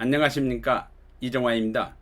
안녕하십니까 이정화입니다.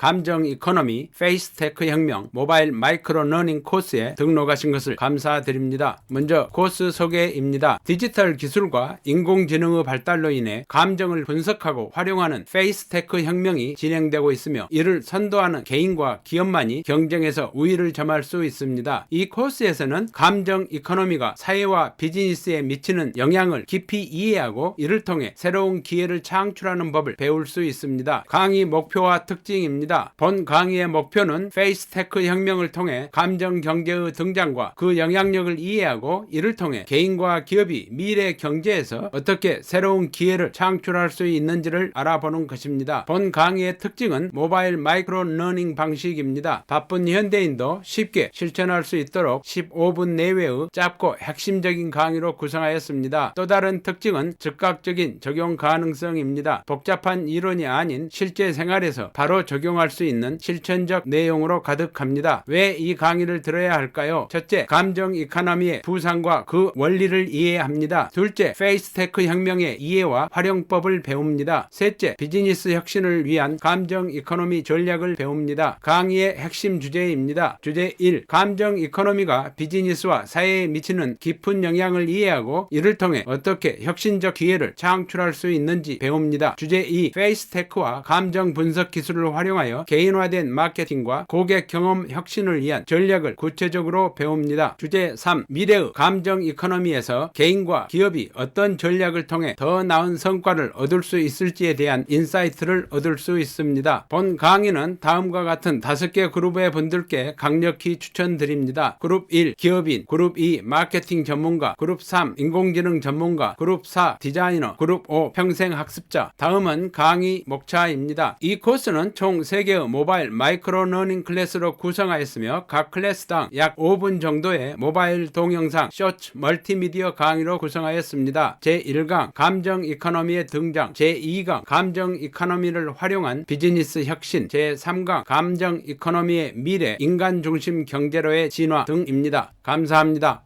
감정 이코노미, 페이스테크 혁명, 모바일 마이크로 러닝 코스에 등록하신 것을 감사드립니다. 먼저 코스 소개입니다. 디지털 기술과 인공지능의 발달로 인해 감정을 분석하고 활용하는 페이스테크 혁명이 진행되고 있으며 이를 선도하는 개인과 기업만이 경쟁에서 우위를 점할 수 있습니다. 이 코스에서는 감정 이코노미가 사회와 비즈니스에 미치는 영향을 깊이 이해하고 이를 통해 새로운 기회를 창출하는 법을 배울 수 있습니다. 강의 목표와 특징입니다. 본 강의의 목표는 페이스테크 혁명을 통해 감정 경제의 등장과 그 영향력을 이해하고 이를 통해 개인과 기업이 미래 경제에서 어떻게 새로운 기회를 창출할 수 있는지를 알아보는 것입니다. 본 강의의 특징은 모바일 마이크로 러닝 방식입니다. 바쁜 현대인도 쉽게 실천할 수 있도록 15분 내외의 짧고 핵심적인 강의로 구성하였습니다. 또 다른 특징은 즉각적인 적용 가능성입니다. 복잡한 이론이 아닌 실제 생활에서 바로 적용 할 수 있는 실천적 내용으로 가득합니다. 왜 이 강의를 들어야 할까요? 첫째, 감정 이카노미의 부상과 그 원리를 이해합니다. 둘째, 페이스테크 혁명의 이해와 활용법을 배웁니다. 셋째, 비즈니스 혁신을 위한 감정 이코노미 전략을 배웁니다. 강의의 핵심 주제입니다. 주제 1. 감정 이코노미가 비즈니스와 사회에 미치는 깊은 영향을 이해하고 이를 통해 어떻게 혁신적 기회를 창출할 수 있는지 배웁니다. 주제 2. 페이스테크와 감정 분석 기술을 활용 하여 개인화된 마케팅과 고객 경험 혁신을 위한 전략을 구체적으로 배웁니다. 주제 3. 미래의 감정 이코노미에서 개인과 기업이 어떤 전략을 통해 더 나은 성과를 얻을 수 있을지에 대한 인사이트를 얻을 수 있습니다. 본 강의는 다음과 같은 다섯 개 그룹의 분들께 강력히 추천드립니다. 그룹 1 기업인, 그룹 2 마케팅 전문가, 그룹 3 인공지능 전문가, 그룹 4 디자이너, 그룹 5 평생 학습자. 다음은 강의 목차입니다. 이 코스는 총 3개의 모바일 마이크로 러닝 클래스로 구성하였으며 각 클래스당 약 5분 정도의 모바일 동영상 쇼츠 멀티미디어 강의로 구성하였습니다. 제1강 감정 이코노미의 등장, 제2강 감정 이코노미를 활용한 비즈니스 혁신, 제3강 감정 이코노미의 미래, 인간 중심 경제로의 진화 등입니다. 감사합니다.